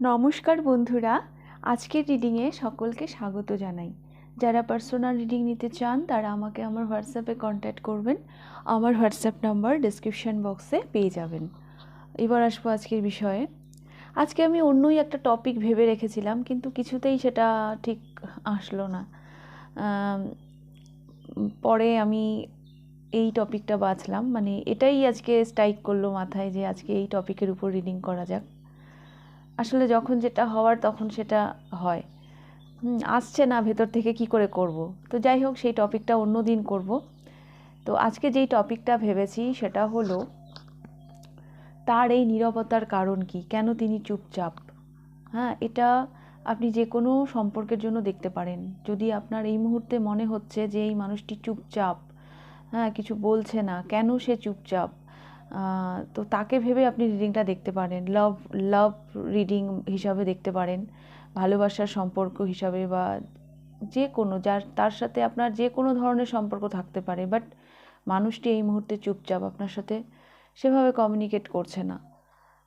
নমস্কার বন্ধুরা, আজকের রিডিংয়ে সকলকে স্বাগত জানাই। যারা পার্সোনাল রিডিং নিতে চান, তারা আমাকে আমার হোয়াটসঅ্যাপে কন্ট্যাক্ট করবেন। আমার হোয়াটসঅ্যাপ নাম্বার ডিসক্রিপশন বক্সে পেয়ে যাবেন। এবার আসব আজকের বিষয়ে। আজকে আমি অন্যই একটা টপিক ভেবে রেখেছিলাম, কিন্তু কিছুতেই সেটা ঠিক আসলো না। পরে আমি এই টপিকটা বাছলাম। মানে এটাই আজকে স্ট্রাইক করল মাথায় যে আজকে এই টপিকের উপর রিডিং করা যাক। আসলে যখন যেটা হওয়ার তখন সেটা হয়। আসছে না ভেতর থেকে কি করে করব? তো যাই হোক, সেই টপিকটা অন্য দিন করব। তো আজকে যেই টপিকটা ভেবেছি সেটা হলো, তার এই নীরবতার কারণ কি? কেন তিনি চুপচাপ? হ্যাঁ এটা আপনি যে কোনো সম্পর্কের জন্য দেখতে পারেন। যদি আপনার এই মুহূর্তে মনে হচ্ছে যে এই মানুষটি চুপচাপ হ্যাঁ কিছু বলছে না, কেন সে চুপচাপ? তো তাকে ভেবে আপনি রিডিংটা দেখতে পারেন। লাভ লাভ রিডিং হিসাবে দেখতে পারেন। ভালোবাসার সম্পর্ক হিসাবে বা যে কোনো, যার, তার সাথে আপনার যে কোনো ধরনের সম্পর্ক থাকতে পারে। বাট মানুষটি এই মুহূর্তে চুপচাপ, আপনার সাথে সেভাবে কমিউনিকেট করছে না।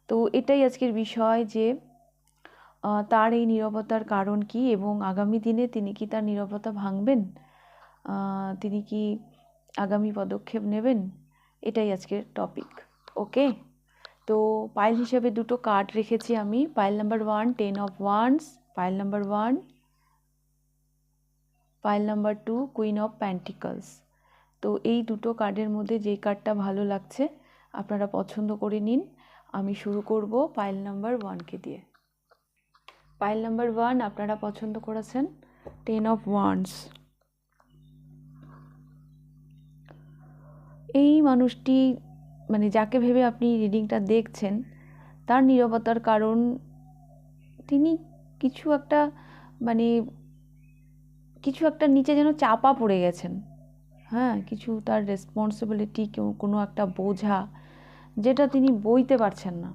তো এটাই আজকের বিষয় যে তার এই নীরবতার কারণ কি এবং আগামী দিনে তিনি কি তার নীরবতা ভাঙবেন? তিনি কি আগামী পদক্ষেপ নেবেন? এটাই আজকের টপিক ওকে তো পাইল হিসেবে দুটো কার্ড রেখেছি আমি। Pile number one ten of wands pile number one pile number two queen of pentacles তো এই দুটো কার্ডের মধ্যে যেই কার্ডটা ভালো লাগছে, আপনারা পছন্দ করে নিন। আমি শুরু করব পাইল নাম্বার ওয়ানকে দিয়ে। পাইল নাম্বার ওয়ান আপনারা পছন্দ করেছেন টেন অফ ওয়ান্স এই মানুষটি মানে যাকে ভেবে আপনি রিডিংটা দেখছেন, তার নিরবতার কারণ তিনি কিছু একটা মানে কিছু একটা নিচে যেন চাপা পড়ে গেছেন। হ্যাঁ কিছু তার রেসপন্সিবিলিটি কেউ কোনো একটা বোঝা যেটা তিনি বইতে পারছেন না।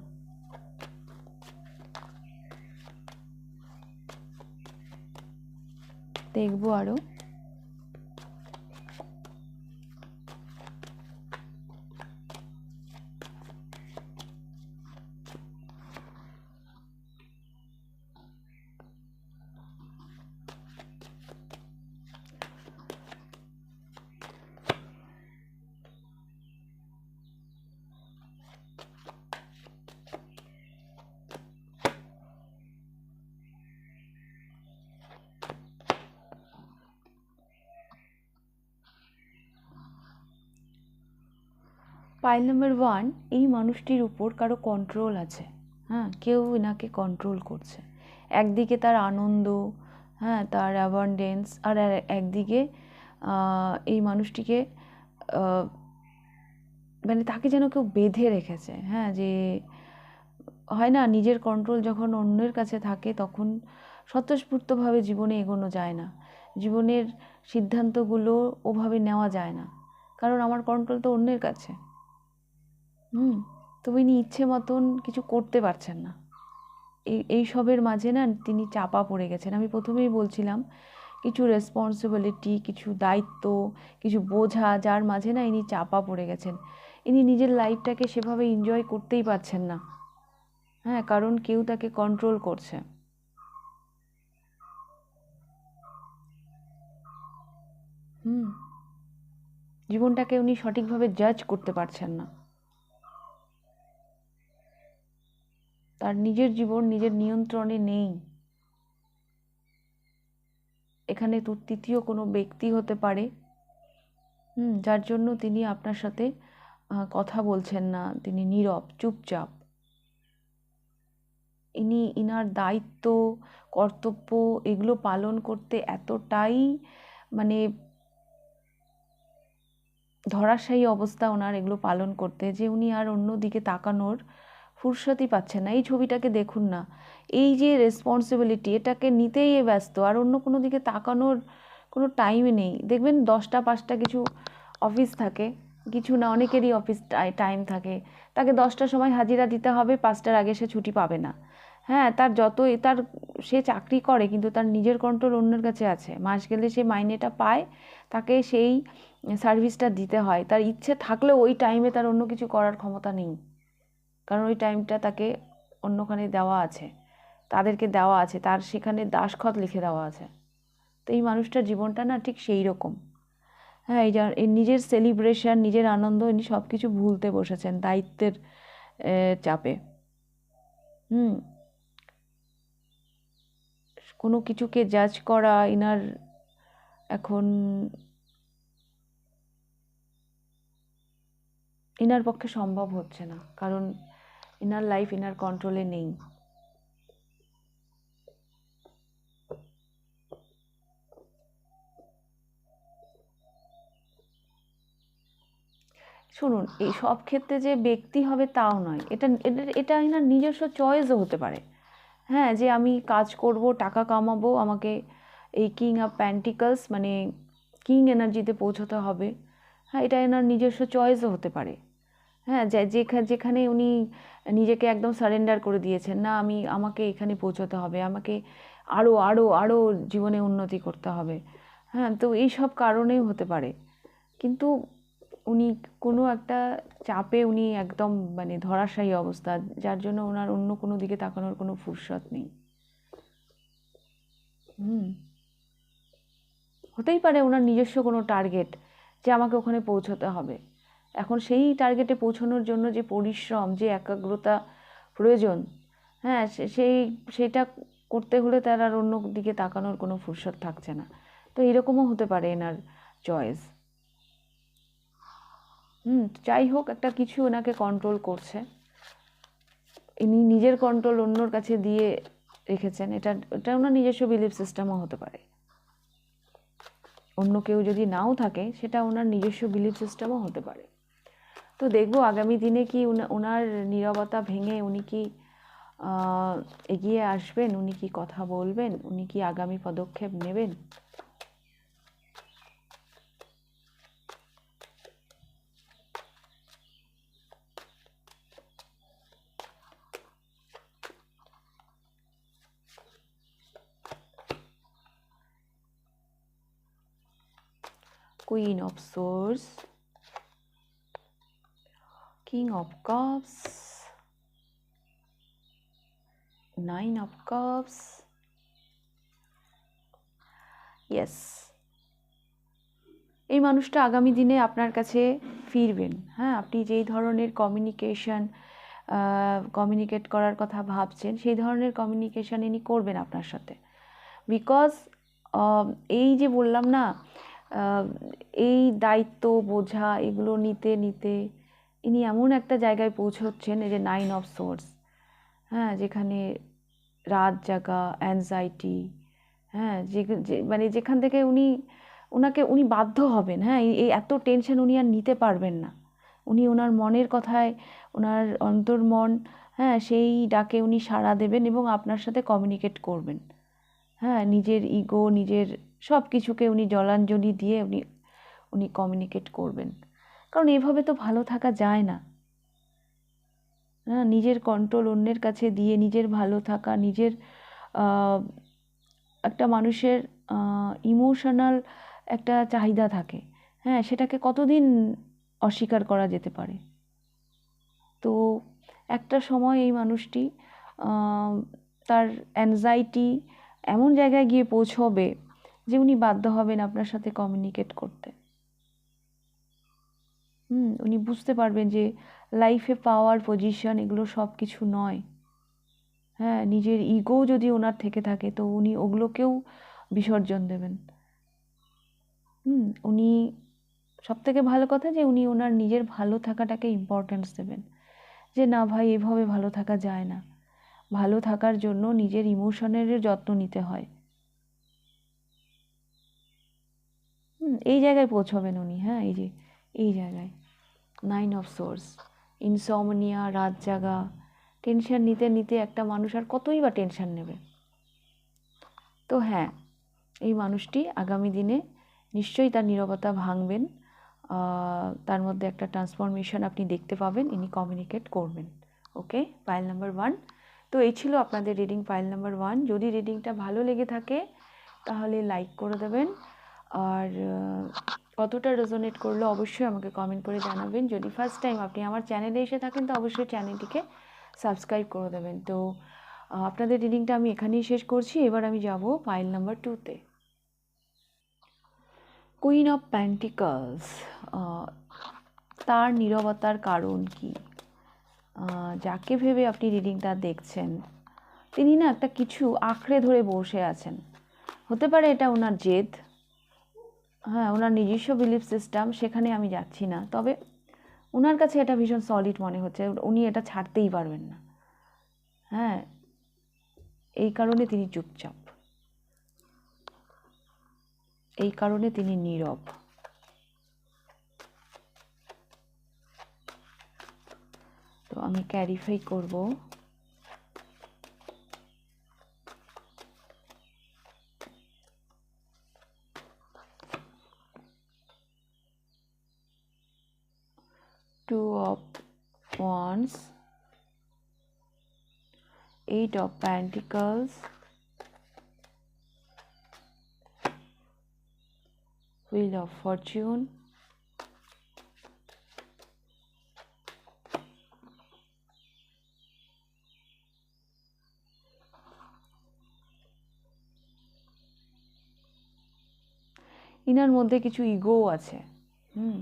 দেখব আরও পাইল নাম্বার ওয়ান এই মানুষটির উপর কারও কন্ট্রোল আছে। হ্যাঁ কেউ এনাকে কন্ট্রোল করছে। একদিকে তার আনন্দ হ্যাঁ তার অ্যাবান্ডেন্স আর একদিকে এই মানুষটিকে মানে তাকে যেন কেউ বেঁধে রেখেছে। হ্যাঁ যে হয় না, নিজের কন্ট্রোল যখন অন্যের কাছে থাকে, তখন স্বতঃস্ফূর্তভাবে জীবনে এগোনো যায় না। জীবনের সিদ্ধান্তগুলো ওভাবে নেওয়া যায় না। কারণ আমার কন্ট্রোল তো অন্যের কাছে। হুম, তো ইনি ইচ্ছে মতন কিছু করতে পারছেন না। এই এইসবের মাঝে না তিনি চাপা পড়ে গেছেন। আমি প্রথমেই বলছিলাম, কিছু রেসপন্সিবিলিটি কিছু দায়িত্ব, কিছু বোঝা, যার মাঝে না ইনি চাপা পড়ে গেছেন। ইনি নিজের লাইফটাকে সেভাবে এনজয় করতেই পারছেন না। হ্যাঁ কারণ কেউ তাকে কন্ট্রোল করছে। হুম, জীবনটাকে উনি সঠিকভাবে জাজ করতে পারছেন না। তার নিজের জীবন নিজের নিয়ন্ত্রণে নেই। এখানে তো তৃতীয় কোনো ব্যক্তি হতে পারে। হুম, যার জন্য তিনি আপনার সাথে কথা বলছেন না। তিনি নীরব, চুপচাপ। ইনি, ইনার দায়িত্ব, কর্তব্য এগুলো পালন করতে এতটাই মানে ধরাশায়ী অবস্থা ওনার এগুলো পালন করতে যে উনি আর অন্য দিকে তাকানোর ফুরসতই পাচ্ছে না। এই ছবিটাকে দেখুন না। এই যে রেসপন্সিবিলিটি এটাকে নিতেই ব্যস্ত। আর অন্য কোনো দিকে তাকানোর কোনো টাইম নেই। দেখবেন দশটা, পাঁচটা কিছু অফিস থাকে। কিছু না, অনেকেরই অফিস টাইম থাকে। তাকে দশটার সময় হাজিরা দিতে হবে, পাঁচটার আগে সে ছুটি পাবে না। হ্যাঁ তার যতই তার, সে চাকরি করে, কিন্তু তার নিজের কন্ট্রোল অন্যের কাছে আছে। মাস গেলে সে মাইনেটা পায়, তাকে সেই সার্ভিসটা দিতে হয়। তার ইচ্ছে থাকলেও ওই টাইমে তার অন্য কিছু করার ক্ষমতা নেই। কারণ ওই টাইমটা তাকে অন্যখানে দেওয়া আছে। তাদেরকে দেওয়া আছে, তার সেখানে দাসখত লিখে দেওয়া আছে। তো এই মানুষটার জীবনটা না ঠিক সেই রকম। হ্যাঁ এই যা এই নিজের সেলিব্রেশন নিজের আনন্দ ইনি সব কিছু ভুলতে বসেছেন দায়িত্বের চাপে। হুম। কোনো কিছুকে জাজ করা, ইনার এখন ইনার পক্ষে সম্ভব হচ্ছে না। কারণ ইনার লাইফ ইনার কন্ট্রোলে নেই। শুনুন, এই সব ক্ষেত্রে যে ব্যক্তি হবে তাও নয়। এটা এটা এনার নিজস্ব চয়েসও হতে পারে। হ্যাঁ যে আমি কাজ করব, টাকা কামাবো, আমাকে এই কিং অফ প্যান্টিকলস মানে কিং এনার্জিতে পৌঁছতে হবে। হ্যাঁ এটা এনার নিজস্ব চয়েসও হতে পারে। হ্যাঁ যে যেখানে যেখানে উনি নিজেকে একদম সারেন্ডার করে দিয়েছেন, না, আমি, আমাকে এখানে পৌঁছতে হবে, আমাকে আরও আরও আরও জীবনে উন্নতি করতে হবে। হ্যাঁ তো এই সব কারণেই হতে পারে। কিন্তু উনি কোনো একটা চাপে উনি একদম মানে ধরাশায়ী অবস্থা, যার জন্য ওনার অন্য কোনো দিকে তাকানোর কোনো ফুরসত নেই। হুম। হতেই পারে ওনার নিজস্ব কোনো টার্গেট যে, আমাকে ওখানে পৌঁছতে হবে। এখন সেই টার্গেটে পৌঁছানোর জন্য যে পরিশ্রম, যে একাগ্রতা প্রয়োজন হ্যাঁ সেই, সেটা করতে হলে তার আর অন্য দিকে তাকানোর কোনো ফুরসত থাকছে না। তো এরকমও হতে পারে এনার চয়েস হুম, যাই হোক, একটা কিছু ওনাকে কন্ট্রোল করছে। ইনি নিজের কন্ট্রোল অন্যর কাছে দিয়ে রেখেছেন। এটা এটা ওনার নিজস্ব বিলিফ সিস্টেমও হতে পারে। অন্য কেউ যদি নাও থাকে, সেটা ওনার নিজস্ব বিলিফ সিস্টেমও হতে পারে। তো দেখব আগামী দিনে কি ওনার নীরবতা ভেঙে উনি কি এগিয়ে আসবেন? উনি কি কথা বলবেন? উনি কি আগামী পদক্ষেপ নেবেন? Queen of Swords, King of Cups, Nine of Cups. Yes. এই মানুষটা আগামী দিনে আপনার কাছে ফিরবেন হ্যাঁ আপনি যেই ধরনের কমিউনিকেশন কমিউনিকেট করার কথা ভাবছেন সেই ধরনের কমিউনিকেশন ইনি করবেন আপনার সাথে বিকজ এই যে বললাম না এই দায়িত্ব বোঝা এগুলো নিতে নিতে ইনি এমন একটা জায়গায় পৌঁছচ্ছেন, এই যে নাইন অফ সোর্স হ্যাঁ যেখানে রাত জাগা অ্যাংজাইটি হ্যাঁ যে মানে যেখান থেকে উনি ওনাকে উনি বাধ্য হবেন হ্যাঁ এই এত টেনশন উনি আর নিতে পারবেন না। উনি ওনার মনের কথায় ওনার অন্তর্মন হ্যাঁ সেই ডাকে উনি সাড়া দেবেন এবং আপনার সাথে কমিউনিকেট করবেন। হ্যাঁ নিজের ইগো নিজের সব কিছুকে উনি জলাঞ্জলি দিয়ে উনি উনি কমিউনিকেট করবেন। কারণ এভাবে তো ভালো থাকা যায় না। হ্যাঁ নিজের কন্ট্রোল অন্যের কাছে দিয়ে নিজের ভালো থাকা, নিজের একটা মানুষের ইমোশনাল একটা চাহিদা থাকে। হ্যাঁ সেটাকে কতদিন অস্বীকার করা যেতে পারে? তো একটা সময় এই মানুষটি তার অ্যাংজাইটি এমন জায়গায় গিয়ে পৌঁছবে যে উনি বাধ্য হবেন আপনার সাথে কমিউনিকেট করতে। হুম, উনি বুঝতে পারবেন যে লাইফে পাওয়ার পজিশন এগুলো সব কিছু নয়। হ্যাঁ নিজের ইগো যদি ওনার থেকে থাকে, তো উনি ওগুলোকেও বিসর্জন দেবেন। হুম, উনি সব থেকে ভালো কথা যে উনি ওনার নিজের ভালো থাকাটাকে ইম্পর্ট্যান্স দেবেন। যে না ভাই, এভাবে ভালো থাকা যায় না। ভালো থাকার জন্য নিজের ইমোশনের যত্ন নিতে হয়। হুম, এই জায়গায় পৌঁছবেন উনি হ্যাঁ এই যে, এই জায়গায়। নাইন অফ সোর্স ইনসমনিয়া রাত জাগা। টেনশন নিতে নিতে একটা মানুষ আর কতই বা টেনশন নেবে? তো হ্যাঁ এই মানুষটি আগামী দিনে নিশ্চয়ই তার নীরবতা ভাঙবেন। তার মধ্যে একটা ট্রান্সফরমেশন আপনি দেখতে পাবেন, ইনি কমিউনিকেট করবেন। ওকে ফাইল নাম্বার ওয়ান তো এই ছিল আপনাদের রিডিং ফাইল নাম্বার ওয়ান যদি রিডিংটা ভালো লেগে থাকে, তাহলে লাইক করে দেবেন। আর কতটা রেজোনেট করল অবশ্যই আমাকে কমেন্ট করে জানাবেন। যদি ফার্স্ট টাইম আপনি আমার চ্যানেলে এসে থাকেন, তো অবশ্যই চ্যানেলটিকে সাবস্ক্রাইব করে দেবেন। তো আপনাদের রিডিংটা আমি এখানেই শেষ করছি। এবার আমি যাব ফাইল নাম্বার টুতে কুইন অফ প্যান্টিকলস তার নীরবতার কারণ কি? যাকে ভেবে আপনি রিডিংটা দেখছেন, তিনি না একটা কিছু আঁকড়ে ধরে বসে আছেন। হতে পারে এটা ওনার জেদ হ্যাঁ ওনার নিজস্ব বিলিফ সিস্টেম সেখানে আমি যাচ্ছি না। তবে ওনার কাছে এটা ভীষণ সলিড মনে হচ্ছে। উনি এটা ছাড়তেই পারবেন না। হ্যাঁ এই কারণে তিনি চুপচাপ। এই কারণে তিনি নীরব। তো আমি ক্যারিফাই করব। Two of wands eight of pentacles wheel of fortune inner মধ্যে কিছু ইগো আছে হুম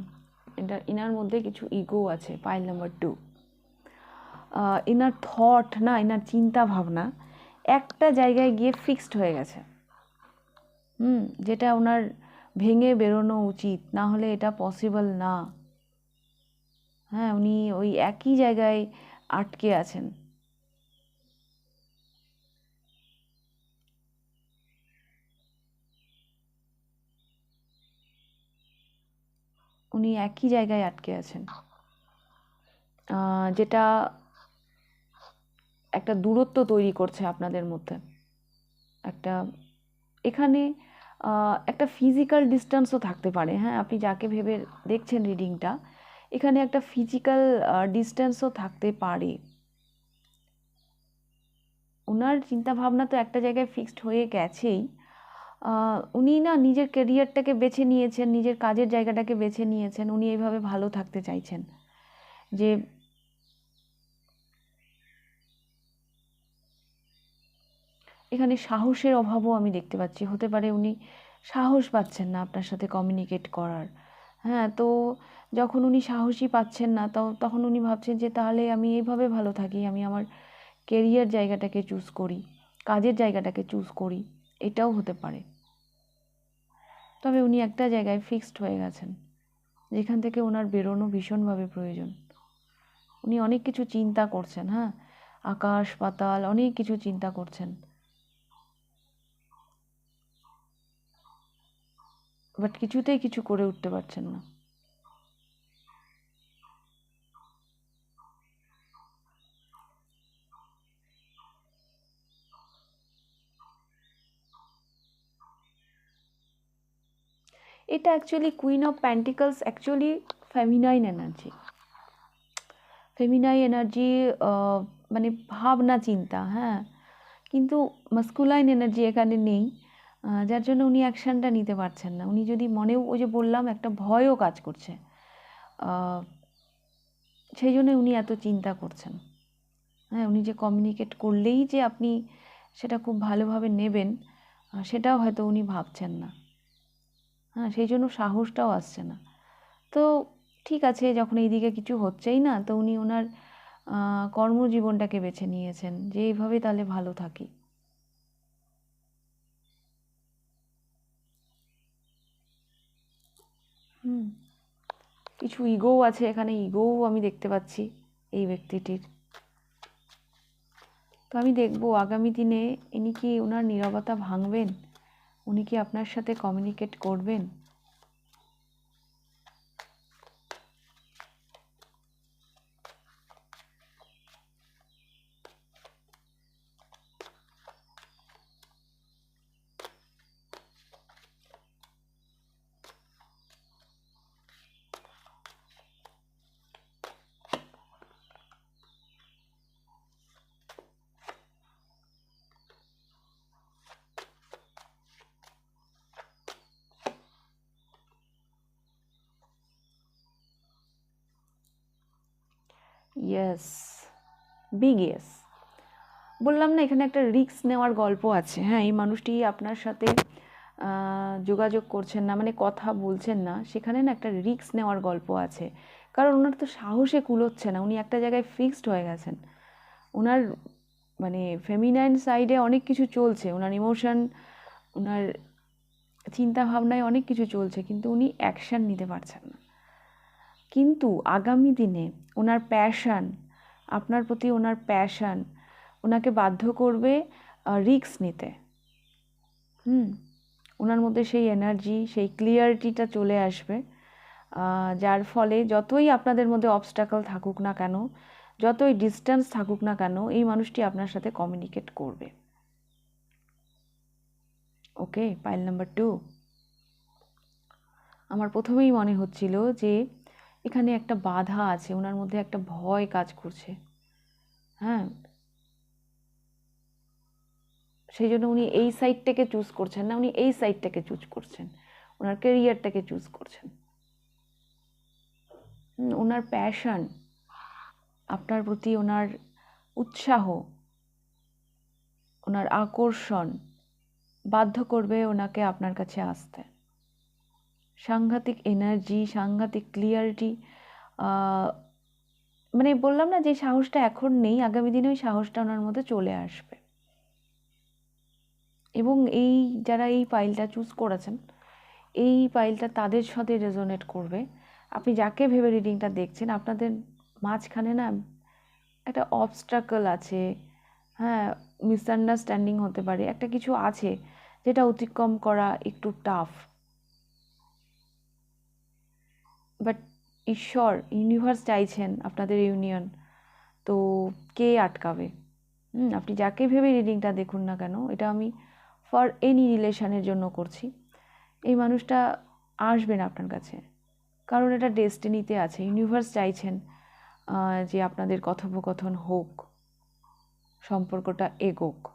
এটা ইনার মধ্যে কিছু ইগো আছে pile number two inner thought না, ইনার চিন্তা ভাবনা একটা জায়গায় গিয়ে ফিক্সড হয়ে গেছে। হুম, যেটা ওনার ভেঙে বেরোনো উচিত, না হলে এটা পসিবল না। হ্যাঁ উনি ওই একই জায়গায় আটকে আছেন। উনি একই জায়গায় আটকে আছেন। যেটা একটা দূরত্ব তৈরি করছে আপনাদের মধ্যে। একটা, এখানে একটা ফিজিক্যাল ডিস্টেন্সও থাকতে পারে। হ্যাঁ আপনি যাকে ভেবে দেখছেন রিডিংটা এখানে একটা ফিজিক্যাল ডিস্টেন্সও থাকতে পারে। ওনার চিন্তাভাবনা তো একটা জায়গায় ফিক্সড হয়ে গেছেই। উনি না নিজের কেরিয়ারটাকে বেছে নিয়েছেন, নিজের কাজের জায়গাটাকে বেছে নিয়েছেন, উনি এইভাবে ভালো থাকতে চাইছেন। যে এখানে সাহসের অভাবও আমি দেখতে পাচ্ছি। হতে পারে উনি সাহস পাচ্ছেন না আপনার সাথে কমিউনিকেট করার। হ্যাঁ তো যখন উনি সাহসই পাচ্ছেন না তো তখন উনি ভাবছেন যে তাহলে আমি এইভাবে ভালো থাকি, আমি আমার কেরিয়ার জায়গাটাকে চুজ করি, কাজের জায়গাটাকে চুজ করি। এটাও হতে পারে। তবে উনি একটা জায়গায় ফিক্সড হয়ে গেছেন, যেখান থেকে ওনার বেরোনো ভীষণভাবে প্রয়োজন। উনি অনেক কিছু চিন্তা করছেন হ্যাঁ? আকাশ, পাতাল, অনেক কিছু চিন্তা করছেন। বাট কিছুতেই কিছু করে উঠতে পারছেন না। এটা actually queen of pentacles actually feminine energy feminine energy মানে ভাবনা, চিন্তা হ্যাঁ? কিন্তু মাস্কুলাইন এনার্জি এখানে নেই যার জন্য উনি অ্যাকশানটা নিতে পারছেন না। উনি যদি মনেও ওই যে বললাম, একটা ভয়ও কাজ করছে সেই জন্য উনি এত চিন্তা করছেন। হ্যাঁ উনি যে কমিউনিকেট করলেই যে আপনি সেটা খুব ভালোভাবে নেবেন সেটাও হয়তো উনি ভাবছেন না। হ্যাঁ সেই জন্য সাহসটাও আসছে না। তো ঠিক আছে, যখন এইদিকে কিছু হচ্ছেই না, তো উনি ওনার কর্মজীবনটাকে বেছে নিয়েছেন, যে এইভাবে তাহলে ভালো থাকি। হুম, কিছু ইগোও আছে এখানে, ইগোও আমি দেখতে পাচ্ছি এই ব্যক্তিটির। তো আমি দেখব, আগামী দিনে ইনি কি ওনার নিরবতা ভাঙবেন? উনি কি আপনার সাথে কমিউনিকেট করবেন? ইয়েস বিগ ইয়েস বললাম না, এখানে একটা রিস্ক নেওয়ার গল্প আছে। হ্যাঁ এই মানুষটি আপনার সাথে যোগাযোগ করছেন না মানে কথা বলছেন না, সেখানে না একটা রিস্ক নেওয়ার গল্প আছে। কারণ ওনার তো সাহসে কুলোচ্ছে না, উনি একটা জায়গায় ফিক্সড হয়ে গেছেন। ওনার মানে ফেমিনাইন সাইডে অনেক কিছু চলছে ওনার ইমোশন ওনার চিন্তা ভাবনায় অনেক কিছু চলছে, কিন্তু উনি অ্যাকশান নিতে পারছেন না। কিন্তু আগামী দিনে ওনার প্যাশান আপনার প্রতি ওনার প্যাশান ওনাকে বাধ্য করবে রিস্ক নিতে। হুম, ওনার মধ্যে সেই এনার্জি সেই ক্লিয়ারিটিটা চলে আসবে। যার ফলে যতই আপনাদের মধ্যে অবস্টাকল থাকুক না কেন, যতই ডিস্টেন্স থাকুক না কেন, এই মানুষটি আপনার সাথে কমিউনিকেট করবে। ওকে পাইল নাম্বার টু আমার প্রথমেই মনে হচ্ছিল যে এখানে একটা বাধা আছে, ওনার মধ্যে একটা ভয় কাজ করছে। হ্যাঁ? সেই জন্য উনি এই সাইডটাকে চুজ করছেন না, উনি এই সাইডটাকে চুজ করছেন। ওনার কেরিয়ারটাকে চুজ করছেন। ওনার প্যাশন আপনার প্রতি ওনার উৎসাহ, ওনার আকর্ষণ বাধ্য করবে ওনাকে আপনার কাছে আসতে। সাংঘাতিক এনার্জি সাংঘাতিক ক্লিয়ারিটি মানে বললাম না যে সাহসটা এখন নেই, আগামী দিনে ওই সাহসটা ওনার মধ্যে চলে আসবে। এবং এই যারা এই পাইলটা চুজ করেছেন, এই পাইলটা তাদের সাথে রেজোনেট করবে। আপনি যাকে ভেবে রিডিংটা দেখছেন, আপনাদের মাঝখানে না একটা অবস্ট্রাকল আছে হ্যাঁ মিসআন্ডারস্ট্যান্ডিং হতে পারে, একটা কিছু আছে যেটা অতিক্রম করা একটু টাফ বাট ঈশ্বর ইউনিভার্স চাইছেন আপনাদের ইউনিয়ন। তো কে আটকাবে? হুম, আপনি যাকে ভেবে রিডিংটা দেখুন না কেন এটা আমি ফর এনি রিলেশনের জন্য করছি। এই মানুষটা আসবেন আপনার কাছে। কারণ এটা ডেস্টিনিতে আছে। ইউনিভার্স চাইছেন যে আপনাদের কথোপকথন হোক সম্পর্কটা এগোক।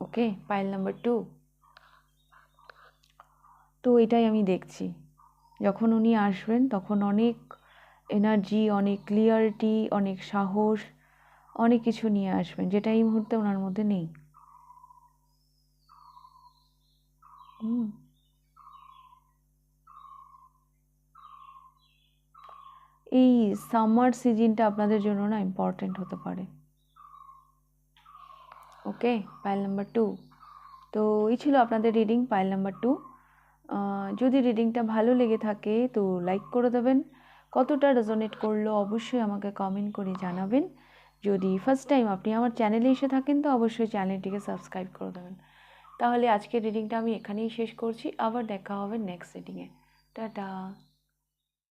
Okay pile number two. তো এটাই আমি দেখছি। যখন উনি আসবেন, তখন অনেক এনার্জি অনেক ক্লিয়ারিটি অনেক সাহস, অনেক কিছু নিয়ে আসবেন, যেটা এই মুহূর্তে ওনার মধ্যে নেই। হুম। এই সামার সিজনটা আপনাদের জন্য না ইম্পর্টেন্ট হতে পারে। ওকে পাইল নাম্বার টু তো এই ছিল আপনাদের রিডিং পাইল নাম্বার টু যদি রিডিংটা ভালো লেগে থাকে তো লাইক করে দেবেন। কতটা রেজোনেট করল অবশ্যই আমাকে কমেন্ট করে জানাবেন। যদি ফার্স্ট টাইম আপনি আমার চ্যানেলে এসে থাকেন তো অবশ্যই চ্যানেলটিকে সাবস্ক্রাইব করে দেবেন। তাহলে আজকের রিডিংটা আমি এখানেই শেষ করছি। আবার দেখা হবে নেক্সট রিডিংয়ে টাটা!